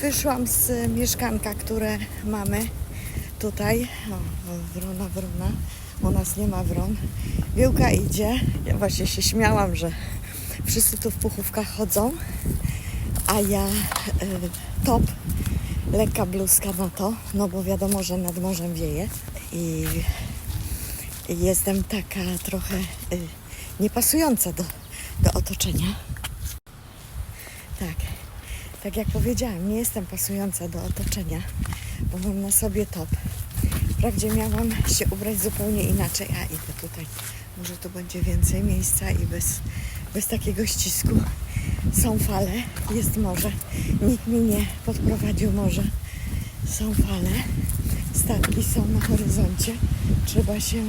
Wyszłam z mieszkanka, które mamy tutaj. O, wrona, wrona. U nas nie ma wron. Wiłka idzie. Ja właśnie się śmiałam, że wszyscy tu w puchówkach chodzą, a ja y, top, lekka bluzka na to, no bo wiadomo, że nad morzem wieje i jestem taka trochę y, niepasująca do, do otoczenia. Tak, jak powiedziałam, nie jestem pasująca do otoczenia, bo mam na sobie top. Wprawdzie miałam się ubrać zupełnie inaczej, a idę tutaj. Może tu będzie więcej miejsca i bez, bez takiego ścisku. Są fale, jest morze. Nikt mi nie podprowadził morze. Są fale, statki są na horyzoncie. Trzeba się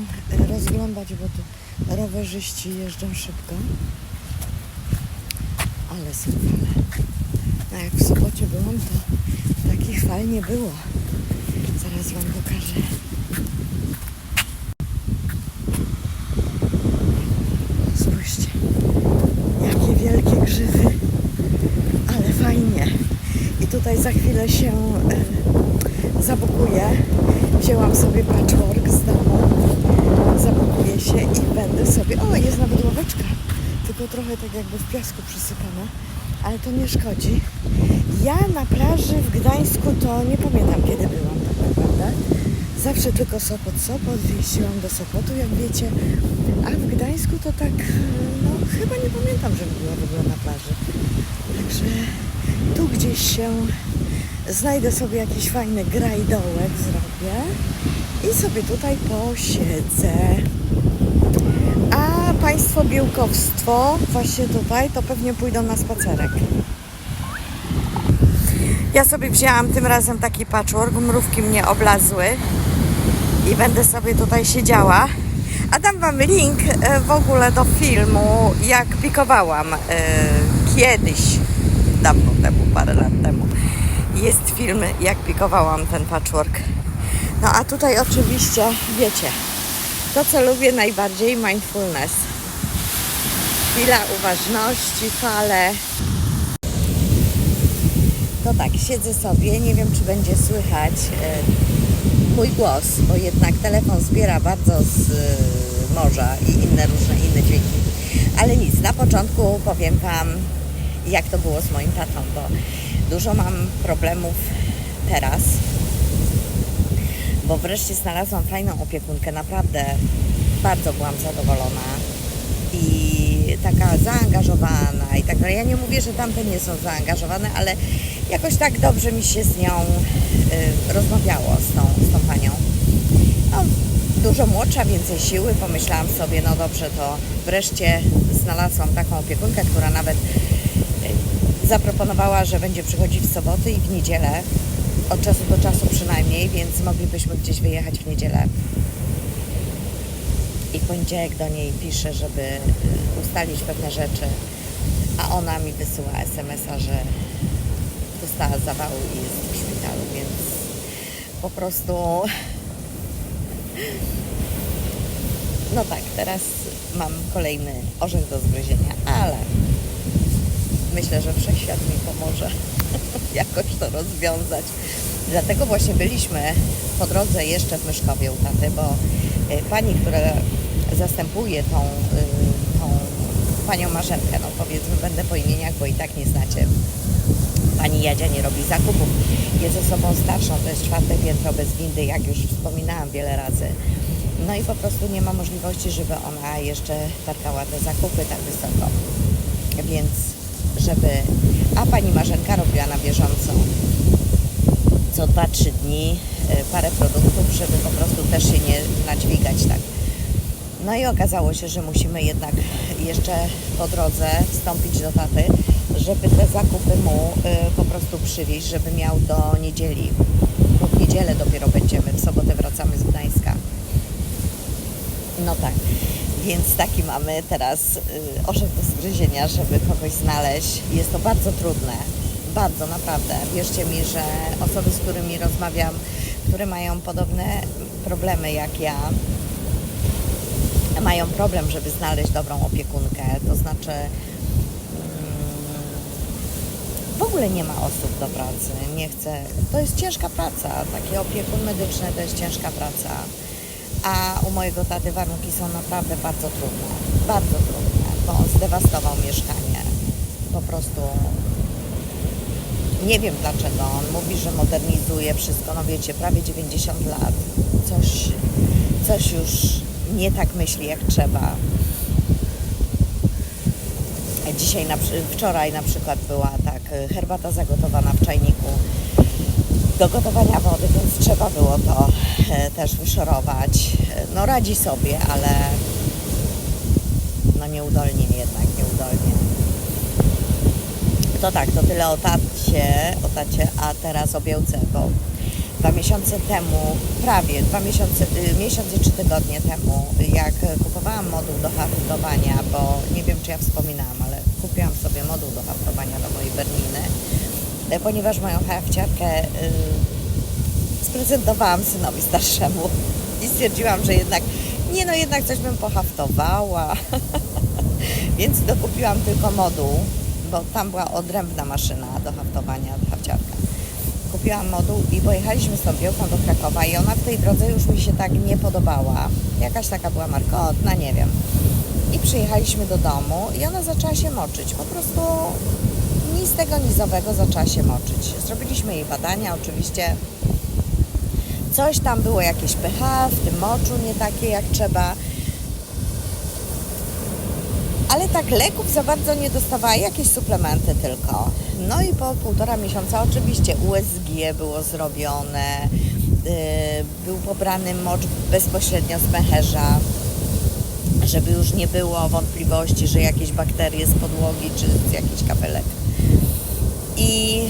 rozglądać, bo tu rowerzyści jeżdżą szybko. Ale są fale. A jak w sobocie byłam, to takich fal nie było. Zaraz Wam pokażę. Spójrzcie, jakie wielkie grzywy, ale fajnie. I tutaj za chwilę się e, zabukuję. Wzięłam sobie patchwork z domu, zabukuję się i będę sobie... O, jest nawet ławeczka, tylko trochę tak jakby w piasku przysypana, ale to nie szkodzi. Ja na plaży w Gdańsku to nie pamiętam kiedy byłam tak naprawdę. Zawsze tylko Sopot, Sopot, jeździłam do Sopotu, jak wiecie. A w Gdańsku to tak, no chyba nie pamiętam, żebym była w ogóle na plaży. Także tu gdzieś się znajdę sobie jakiś fajny grajdołek, zrobię i sobie tutaj posiedzę. A Państwo białkowstwo właśnie tutaj, to pewnie pójdą na spacerek. Ja sobie wzięłam tym razem taki patchwork, mrówki mnie oblazły i będę sobie tutaj siedziała. A dam Wam link e, w ogóle do filmu, jak pikowałam e, kiedyś, dawno temu, parę lat temu. Jest film, jak pikowałam ten patchwork. No a tutaj oczywiście, wiecie, to co lubię najbardziej, mindfulness. Chwila uważności, fale, to tak, siedzę sobie, nie wiem czy będzie słychać e, mój głos, bo jednak telefon zbiera bardzo z e, morza i inne różne inne dźwięki. Ale nic, na początku powiem Wam, jak to było z moim tatą, bo dużo mam problemów teraz, bo wreszcie znalazłam fajną opiekunkę, naprawdę bardzo byłam zadowolona taka zaangażowana i tak dalej. Ja nie mówię, że tamte nie są zaangażowane, ale jakoś tak dobrze mi się z nią y, rozmawiało, z tą, z tą panią. No, dużo młodsza, więcej siły. Pomyślałam sobie, no dobrze, to wreszcie znalazłam taką opiekunkę, która nawet y, zaproponowała, że będzie przychodzić w soboty i w niedzielę, od czasu do czasu przynajmniej, więc moglibyśmy gdzieś wyjechać w niedzielę. Poniedziałek do niej piszę, żeby y, ustalić pewne rzeczy, a ona mi wysyła SMS-a, że dostała zawału i jest w szpitalu, więc po prostu no tak, teraz mam kolejny orzech do zgryzienia, ale myślę, że wszechświat mi pomoże jakoś to rozwiązać. Dlatego właśnie byliśmy po drodze jeszcze w Myszkowie u taty, bo y, pani, która zastępuje tą, y, tą panią Marzenkę, no powiedzmy, będę po imieniach, bo i tak nie znacie. Pani Jadzia nie robi zakupów. Jest osobą starszą, to jest czwarte piętro bez windy, jak już wspominałam wiele razy. No i po prostu nie ma możliwości, żeby ona jeszcze tarkała te zakupy tak wysoko. Więc żeby... A pani Marzenka robiła na bieżąco co 2-3 dni y, parę produktów, żeby po prostu też się nie nadźwigać tak. No i okazało się, że musimy jednak jeszcze po drodze wstąpić do taty, żeby te zakupy mu y, po prostu przywieźć, żeby miał do niedzieli. Bo w niedzielę dopiero będziemy, w sobotę wracamy z Gdańska. No tak, więc taki mamy teraz y, orzech do zgryzienia, żeby kogoś znaleźć. Jest to bardzo trudne, bardzo naprawdę. Wierzcie mi, że osoby, z którymi rozmawiam, które mają podobne problemy jak ja, mają problem, żeby znaleźć dobrą opiekunkę. To znaczy, mm, w ogóle nie ma osób do pracy, nie chce. To jest ciężka praca, taki opiekun medyczny to jest ciężka praca. A u mojego taty warunki są naprawdę bardzo trudne, bardzo trudne, bo on zdewastował mieszkanie. Po prostu nie wiem dlaczego. On mówi, że modernizuje wszystko, no wiecie, prawie 90 lat. Coś, coś już nie tak myśli jak trzeba. Dzisiaj, na, wczoraj na przykład była tak y, herbata zagotowana w czajniku do gotowania wody, więc trzeba było to e, też wyszorować. E, No radzi sobie, ale no nieudolnie jednak, nieudolnie. To tak, to tyle o tacie, o tacie, a teraz o Biełce, bo dwa miesiące temu, prawie dwa miesiące, y, miesiąc i trzy tygodnie temu, jak kupowałam moduł do haftowania, bo nie wiem czy ja wspominałam, ale kupiłam sobie moduł do haftowania do mojej Berniny, e, ponieważ moją hafciarkę y, sprezentowałam synowi starszemu i stwierdziłam, że jednak, nie no jednak coś bym pohaftowała, więc dokupiłam tylko moduł, bo tam była odrębna maszyna do haftowania. Kupiłam moduł i pojechaliśmy z tą do Krakowa i ona w tej drodze już mi się tak nie podobała. Jakaś taka była markotna, nie wiem. I przyjechaliśmy do domu i ona zaczęła się moczyć. Po prostu nic tego nizowego zaczęła się moczyć. Zrobiliśmy jej badania, oczywiście coś tam było, jakieś pH w tym moczu nie takie jak trzeba. Ale tak leków za bardzo nie dostawała, jakieś suplementy tylko. No i po półtora miesiąca oczywiście USG było zrobione, yy, był pobrany mocz bezpośrednio z pęcherza, żeby już nie było wątpliwości, że jakieś bakterie z podłogi czy z jakichś kapelek. I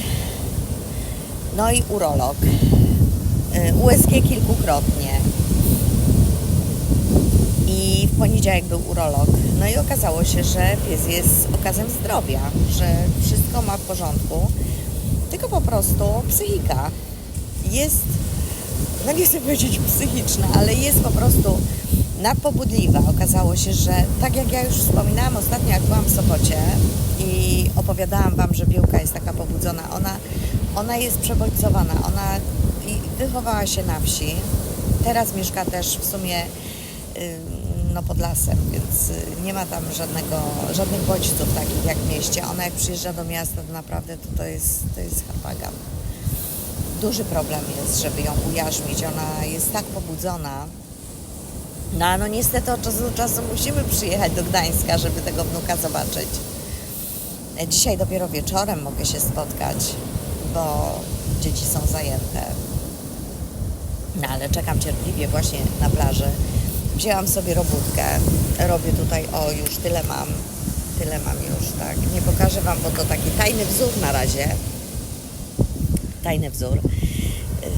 no i urolog. Yy, USG kilkukrotnie. I poniedziałek był urolog. No i okazało się, że pies jest okazem zdrowia, że wszystko ma w porządku, tylko po prostu psychika jest, no nie chcę powiedzieć psychiczna, ale jest po prostu nadpobudliwa. Okazało się, że tak jak ja już wspominałam ostatnio, jak byłam w Sopocie i opowiadałam Wam, że Biłka jest taka pobudzona, ona, ona jest przebodźcowana, ona wychowała się na wsi, teraz mieszka też w sumie no pod lasem, więc y, nie ma tam żadnego, żadnych bodźców takich jak w mieście. Ona jak przyjeżdża do miasta, to naprawdę to, to jest, to jest harpagan. Duży problem jest, żeby ją ujarzmić. Ona jest tak pobudzona. No no niestety od czasu do czasu musimy przyjechać do Gdańska, żeby tego wnuka zobaczyć. E, Dzisiaj dopiero wieczorem mogę się spotkać, bo dzieci są zajęte. No ale czekam cierpliwie właśnie na plaży. Wzięłam sobie robótkę. Robię tutaj, o już tyle mam. Tyle mam już, tak. Nie pokażę Wam, bo to taki tajny wzór na razie. Tajny wzór. Yy,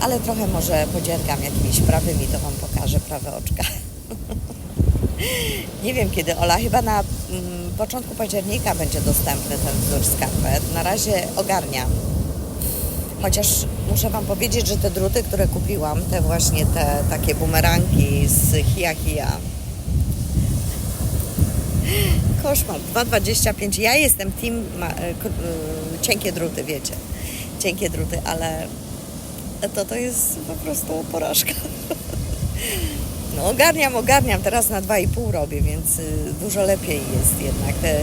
ale trochę może podziergam jakimiś prawymi, to Wam pokażę prawe oczka. Nie wiem kiedy, Ola, chyba na mm, początku października będzie dostępny ten wzór skarpet. Na razie ogarniam. Chociaż muszę Wam powiedzieć, że te druty, które kupiłam, te właśnie te takie bumerangi z Hia Hia. Koszmar, 2,25. Ja jestem team ma, e, e, cienkie druty, wiecie. Cienkie druty, ale to to jest po prostu porażka. No ogarniam, ogarniam. Teraz na 2,5 robię, więc y, dużo lepiej jest jednak. Te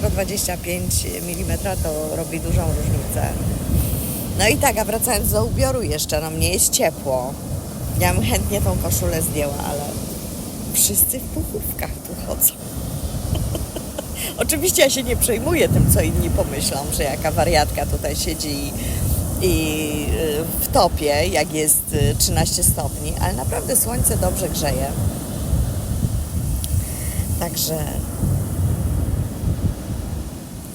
0,25 mm to robi dużą różnicę. No i tak, a wracając do ubioru jeszcze, no mnie jest ciepło. Ja bym chętnie tą koszulę zdjęła, ale wszyscy w puchówkach tu chodzą. Oczywiście ja się nie przejmuję tym, co inni pomyślą, że jaka wariatka tutaj siedzi i, i y, w topie, jak jest y, 13 stopni, ale naprawdę słońce dobrze grzeje. Także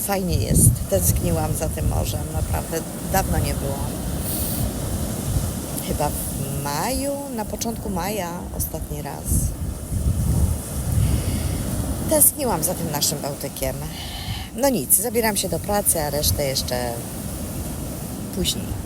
fajnie jest. Tęskniłam za tym morzem, naprawdę dawno nie byłam. Chyba w maju, na początku maja ostatni raz. Tęskniłam za tym naszym Bałtykiem. No nic, zabieram się do pracy, a resztę jeszcze później.